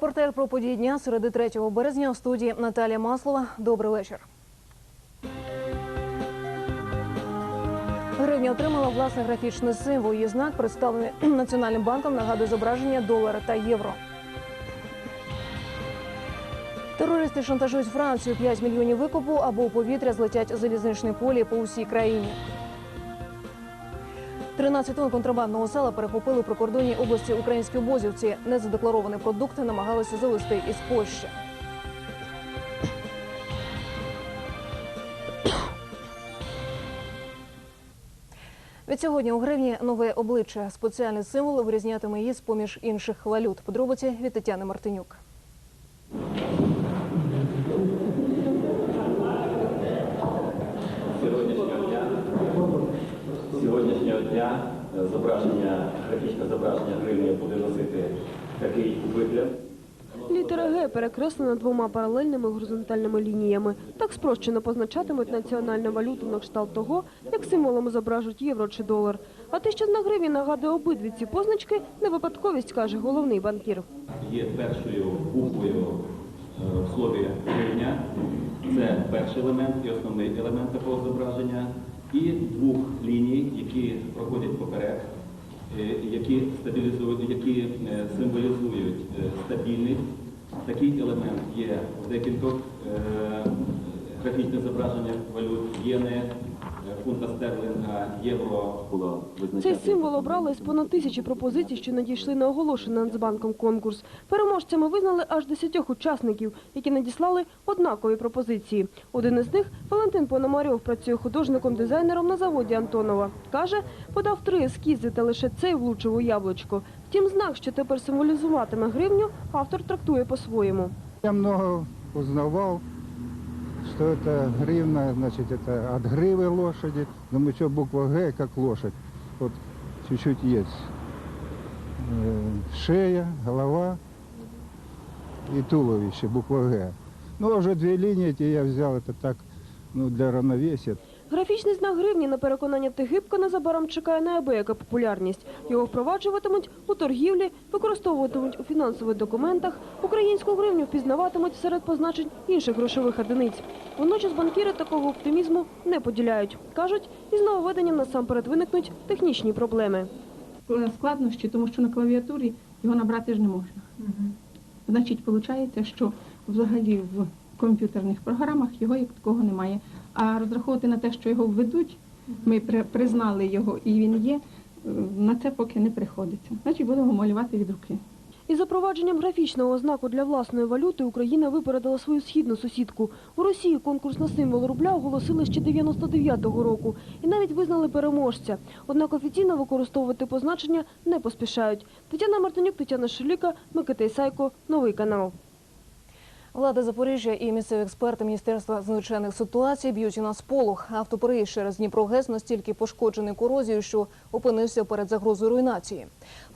Репортер про події дня середи 3 березня у студії Наталія Маслова. Добрий вечір. Гривня отримала власний графічний символ. Її знак, представлений Національним банком, нагадує зображення долара та євро. Терористи шантажують Францію 5 мільйонів викупу або у повітря злетять залізничні колії по усій країні. 13 тонн контрабандного села перехопили прикордонній області українські обозівці. Незадекларовані продукти намагалися завести із Польщі. Від сьогодні у гривні нове обличчя. Спеціальний символ вирізнятиме її з поміж інших валют. Подробиці від Тетяни Мартинюк. Дня е, зображення, графічне зображення гривні буде носити такий вигляд. Літера Г перекреслена двома паралельними горизонтальними лініями. Так спрощено позначатимуть національну валюту на кшталт того, як символом зображуть євро чи долар. А те, що на гривні нагадує обидві ці позначки, не випадковість, каже головний банкір. Є першою буквою е, в слові гривня. Це перший елемент і основний елемент такого зображення. І двох ліній, які проходять поперек, е, які стабілізують, які е, символізують е, стабільність. Такий елемент є в декількох графічних зображеннях валют єни, е, фунта стерлинга, євро було Цей символ обрали з понад тисячі пропозицій, що надійшли на оголошений Нацбанком конкурс. Переможцями визнали аж десятьох учасників, які надіслали однакові пропозиції. Один із них Валентин Пономарьов працює художником-дизайнером на заводі Антонова. Каже, подав три ескізи, та лише цей влучив у яблучко. Втім, знак, що тепер символізуватиме гривню, автор трактує по-своєму. Я много узнавал, что это гривна, значит, это от гривы лошади. Думаю, что буква Г как лошадь. Вот чуть-чуть есть. Э, Шея, голова и туловище, буква Г. Ну, а уже две линии эти я взял, это так, ну, для равновесия. Графічний знак гривні на переконання Тегибка незабаром чекає неабияка популярність. Його впроваджуватимуть у торгівлі, використовуватимуть у фінансових документах, українську гривню впізнаватимуть серед позначень інших грошових одиниць. Водночас банкіри такого оптимізму не поділяють. Кажуть, із нововведенням насамперед виникнуть технічні проблеми. складнощі, тому що на клавіатурі його набрати ж не можна. Значить, виходить, що взагалі в комп'ютерних програмах його як такого немає. А розраховувати на те, що його введуть, ми при- признали його і він є, е, на це поки не приходиться. Значить, будемо малювати від руки. Із запровадженням графічного знаку для власної валюти Україна випередила свою східну сусідку. У Росії конкурс на символ рубля оголосили ще 99-го року і навіть визнали переможця. Однак офіційно використовувати позначення не поспішають. Тетяна Мартинюк, Тетяна Шеліка, Микита Ісайко, Новий канал. Влада Запоріжжя і місцеві експерти Міністерства з надзвичайних ситуацій б'ють на сполох. Автопереїзд через Дніпрогес настільки пошкоджений корозією, що опинився перед загрозою руйнації.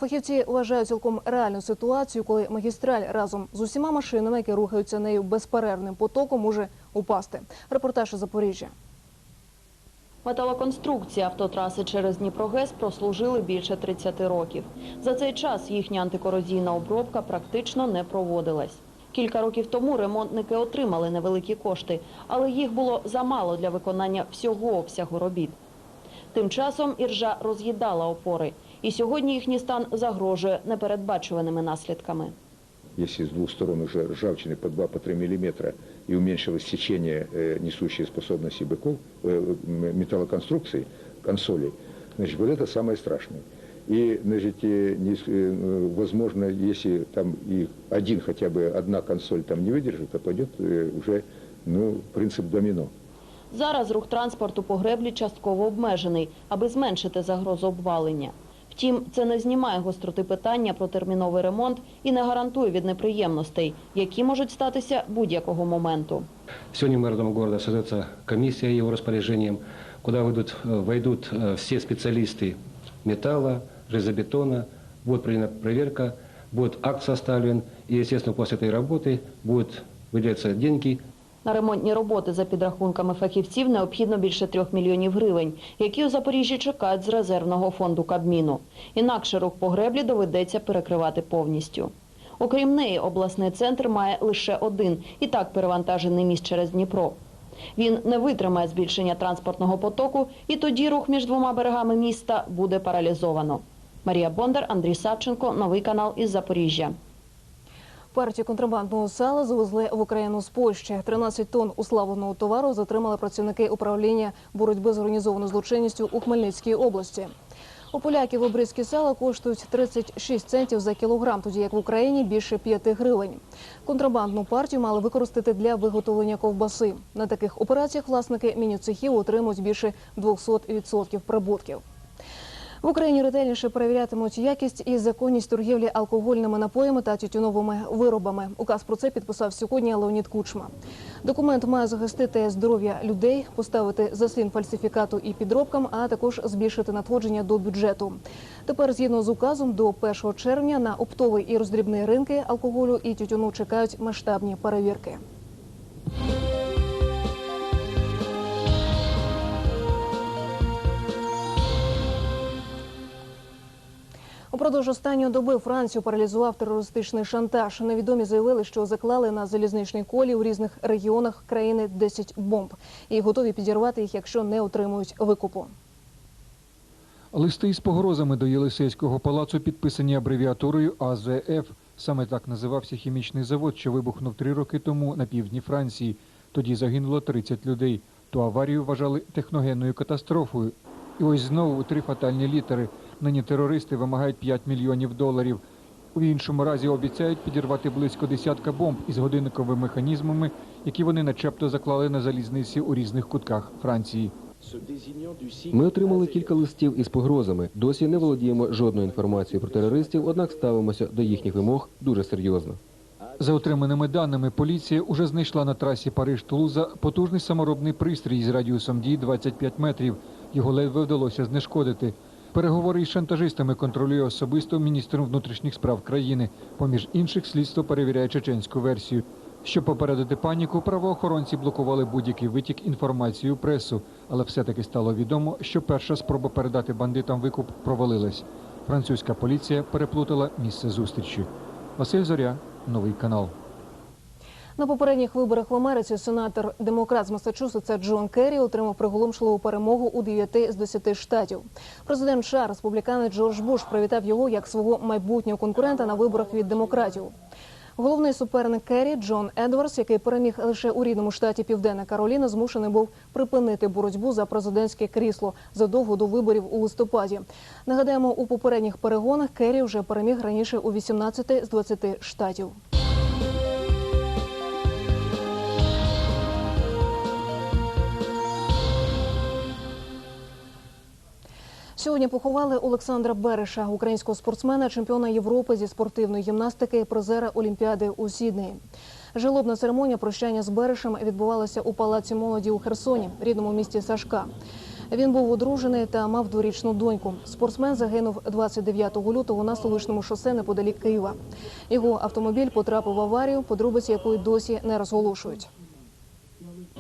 Фахівці вважають цілком реальну ситуацію, коли магістраль разом з усіма машинами, які рухаються нею безперервним потоком, може упасти. Репортаж із Запоріжжя. Металоконструкції автотраси через Дніпрогес прослужили більше 30 років. За цей час їхня антикорозійна обробка практично не проводилась. Кілька років тому ремонтники отримали невеликі кошти, але їх було замало для виконання всього обсягу робіт. Тим часом іржа роз'їдала опори, і сьогодні їхній стан загрожує непередбачуваними наслідками. если с двух сторон уже ржавчины по 2-3 миллиметра и уменьшилось сечение э, несущей способности быков, э, м- металлоконструкций, консолей, значит, вот это самое страшное. И, значит, э, не ис- э, возможно, если там и один хотя бы, одна консоль там не выдержит, то пойдет э, уже ну, принцип домино. Зараз рух транспорту по греблі частково обмежений, аби зменшити загрозу обвалення. Втім, це не знімає гостроти питання про терміновий ремонт і не гарантує від неприємностей, які можуть статися будь-якого моменту. Сегодня мэром города создается комиссия его распоряжением, куда войдут, э, войдут э, все специалисты металла, железобетона, будет проведена проверка, будет акт составлен, и, естественно, после этой работы будут выделяться деньги На ремонтні роботи за підрахунками фахівців необхідно більше трьох мільйонів гривень, які у Запоріжжі чекають з резервного фонду Кабміну. Інакше рух по греблі доведеться перекривати повністю. Окрім неї, обласний центр має лише один і так перевантажений міст через Дніпро. Він не витримає збільшення транспортного потоку, і тоді рух між двома берегами міста буде паралізовано. Марія Бондар, Андрій Савченко, новий канал із Запоріжжя. Партію контрабандного сала завезли в Україну з Польщі. 13 тонн уславленого товару затримали працівники управління боротьби з організованою злочинністю у Хмельницькій області. У поляків обрізки сала коштують 36 центів за кілограм, тоді як в Україні більше 5 гривень. Контрабандну партію мали використати для виготовлення ковбаси. На таких операціях власники міні-цехів отримують більше 200% прибутків. В Україні ретельніше перевірятимуть якість і законність торгівлі алкогольними напоями та тютюновими виробами. Указ про це підписав сьогодні Леонід Кучма. Документ має захистити здоров'я людей, поставити заслін фальсифікату і підробкам, а також збільшити надходження до бюджету. Тепер, згідно з указом, до 1 червня на оптовий і роздрібний ринки алкоголю і тютюну чекають масштабні перевірки. Упродовж останньої доби Францію паралізував терористичний шантаж. Невідомі заявили, що заклали на залізничній колі у різних регіонах країни 10 бомб і готові підірвати їх, якщо не отримують викупу. Листи із погрозами до Єлисейського палацу підписані абревіатурою АЗФ. Саме так називався хімічний завод, що вибухнув три роки тому на півдні Франції. Тоді загинуло 30 людей. Ту аварію вважали техногенною катастрофою. І ось знову три фатальні літери. Нині терористи вимагають 5 мільйонів доларів. У іншому разі обіцяють підірвати близько десятка бомб із годинниковими механізмами, які вони начебто заклали на залізниці у різних кутках Франції. Ми отримали кілька листів із погрозами. Досі не володіємо жодною інформацією про терористів, однак ставимося до їхніх вимог дуже серйозно. За отриманими даними, поліція уже знайшла на трасі Париж-Тулуза потужний саморобний пристрій з радіусом дії 25 метрів. Його ледве вдалося знешкодити. Переговори із шантажистами контролює особисто міністр внутрішніх справ країни. Поміж інших, слідство перевіряє чеченську версію. Щоб попередити паніку, правоохоронці блокували будь-який витік інформації у пресу, але все-таки стало відомо, що перша спроба передати бандитам викуп провалилась. Французька поліція переплутала місце зустрічі. Василь Зоря, новий канал. На попередніх виборах в Америці сенатор демократ з Масачусетса Джон Керрі отримав приголомшливу перемогу у 9 з 10 штатів. Президент США, республіканець Джордж Буш, привітав його як свого майбутнього конкурента на виборах від демократів. Головний суперник Керрі Джон Едвардс, який переміг лише у рідному штаті Південна Кароліна, змушений був припинити боротьбу за президентське крісло задовго до виборів у листопаді. Нагадаємо, у попередніх перегонах Керрі вже переміг раніше у 18 з 20 штатів. Сьогодні поховали Олександра Береша, українського спортсмена, чемпіона Європи зі спортивної гімнастики, призера Олімпіади у Сіднеї. Жалобна церемонія прощання з Берешем відбувалася у палаці молоді у Херсоні, рідному місті Сашка. Він був одружений та мав дворічну доньку. Спортсмен загинув 29 лютого на столичному шосе неподалік Києва. Його автомобіль потрапив в аварію, подробиці якої досі не розголошують.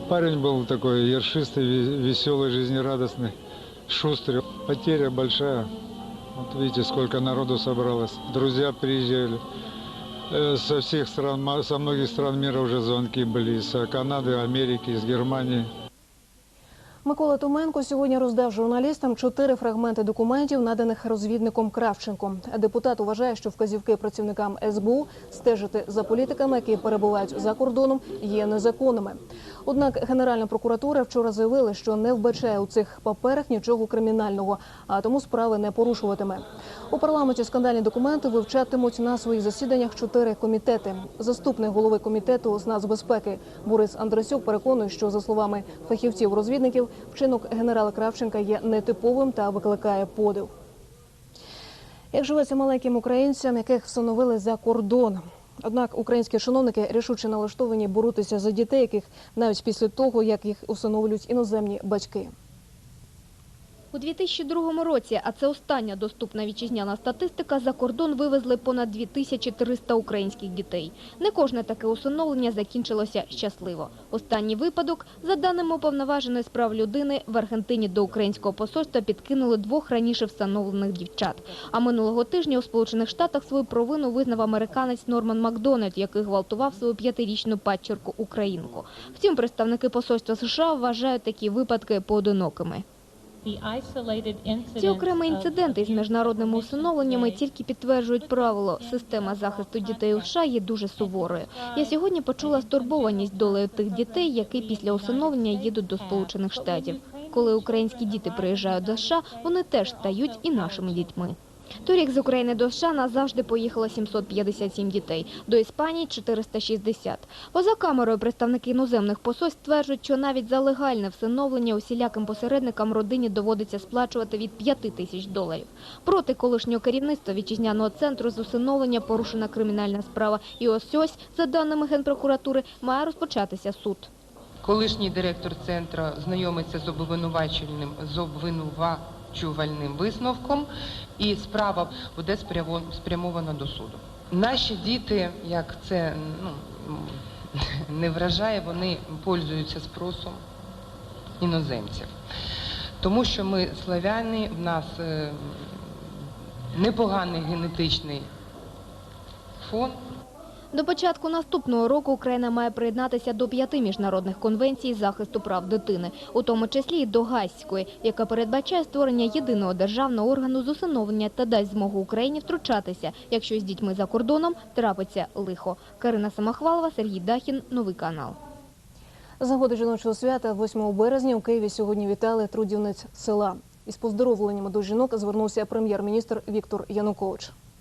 Парень был такой ершистый, ве- веселый, жизнерадостный, шустрый. Потеря большая. Вот видите, сколько народу собралось. Друзья приезжали. Э, Со всех стран, ма- со многих стран мира уже звонки были. Из э, Канады, Америки, из Германии. Микола Томенко сьогодні роздав журналістам чотири фрагменти документів, наданих розвідником Кравченко. Депутат вважає, що вказівки працівникам СБУ стежити за політиками, які перебувають за кордоном, є незаконними. Однак Генеральна прокуратура вчора заявила, що не вбачає у цих паперах нічого кримінального, а тому справи не порушуватиме. У парламенті скандальні документи вивчатимуть на своїх засіданнях чотири комітети. Заступник голови комітету з нацбезпеки Борис Андресюк переконує, що за словами фахівців-розвідників, вчинок генерала Кравченка є нетиповим та викликає подив. Як живеться маленьким українцям, яких встановили за кордон? Однак українські чиновники рішуче налаштовані боротися за дітей, яких навіть після того, як їх усиновлюють іноземні батьки. У 2002 році, а це остання доступна вітчизняна статистика, за кордон вивезли понад 2300 українських дітей. Не кожне таке усиновлення закінчилося щасливо. Останній випадок, за даними уповноваженої з прав людини, в Аргентині до українського посольства підкинули двох раніше встановлених дівчат. А минулого тижня у Сполучених Штатах свою провину визнав американець Норман Макдональд, який гвалтував свою п'ятирічну падчерку українку. Втім, представники посольства США вважають такі випадки поодинокими. Ці окремі інциденти із міжнародними усиновленнями тільки підтверджують правило. Система захисту дітей у США є дуже суворою. Я сьогодні почула стурбованість долею тих дітей, які після усиновлення їдуть до Сполучених Штатів. Коли українські діти приїжджають до США, вони теж стають і нашими дітьми. Торік з України до США назавжди поїхало 757 дітей, до Іспанії – 460. Поза камерою представники іноземних посольств стверджують, що навіть за легальне всиновлення усіляким посередникам родині доводиться сплачувати від 5 тисяч доларів. Проти колишнього керівництва вітчизняного центру з усиновлення порушена кримінальна справа. І ось ось, за даними Генпрокуратури, має розпочатися суд. Колишній директор центру знайомиться з обвинувачувальним, з обвинувачувальним висновком, і справа буде спрямована до суду. Наші діти, як це ну, не вражає, вони пользуються спросом іноземців. Тому що ми славяни, в нас е, непоганий генетичний фон. До початку наступного року Україна має приєднатися до п'яти міжнародних конвенцій захисту прав дитини, у тому числі і до Гаазької, яка передбачає створення єдиного державного органу з усиновлення та дасть змогу Україні втручатися, якщо з дітьми за кордоном трапиться лихо. Карина Самохвалова, Сергій Дахін, Новий канал. З нагоди жіночого свята 8 березня у Києві сьогодні вітали трудівниць села. Із поздоровленнями до жінок звернувся прем'єр-міністр Віктор Янукович.